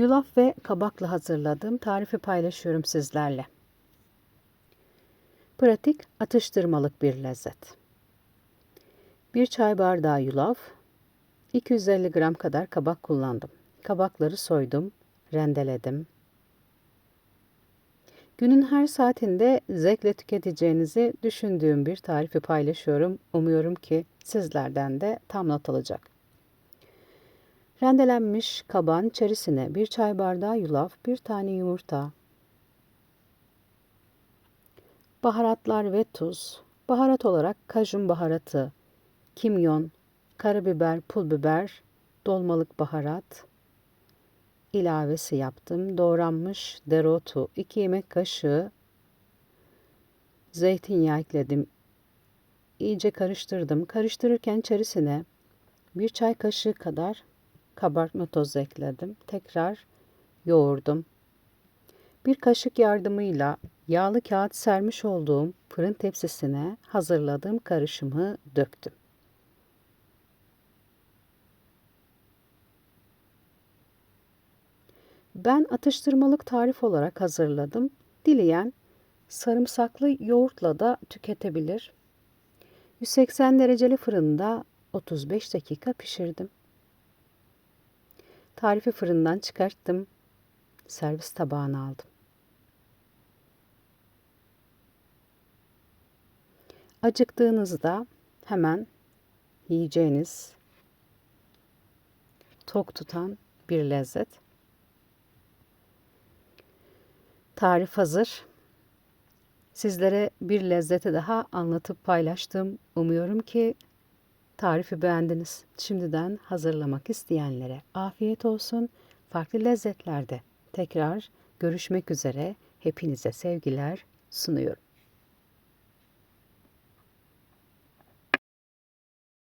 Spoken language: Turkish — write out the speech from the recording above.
Yulaf ve kabakla hazırladığım tarifi paylaşıyorum sizlerle. Pratik, atıştırmalık bir lezzet. 1 çay bardağı yulaf, 250 gram kadar kabak kullandım. Kabakları soydum, rendeledim. Günün her saatinde zevkle tüketeceğinizi düşündüğüm bir tarifi paylaşıyorum. Umuyorum ki sizlerden de tam not alacak. Rendelenmiş kabağın içerisine bir çay bardağı yulaf, bir tane yumurta, baharatlar ve tuz. Baharat olarak kajun baharatı, kimyon, karabiber, pul biber, dolmalık baharat ilavesi yaptım. Doğranmış dereotu 2 yemek kaşığı zeytinyağı ekledim. İyice karıştırdım. Karıştırırken içerisine bir çay kaşığı kadar kabartma tozu ekledim. Tekrar yoğurdum. Bir kaşık yardımıyla yağlı kağıt sermiş olduğum fırın tepsisine hazırladığım karışımı döktüm. Ben atıştırmalık tarif olarak hazırladım. Dileyen sarımsaklı yoğurtla da tüketebilir. 180 dereceli fırında 35 dakika pişirdim. Tarifi fırından çıkarttım. Servis tabağına aldım. Acıktığınızda hemen yiyeceğiniz tok tutan bir lezzet. Tarif hazır. Sizlere bir lezzeti daha anlatıp paylaştım. Umuyorum ki tarifi beğendiniz. Şimdiden hazırlamak isteyenlere afiyet olsun. Farklı lezzetlerde tekrar görüşmek üzere. Hepinize sevgiler sunuyorum.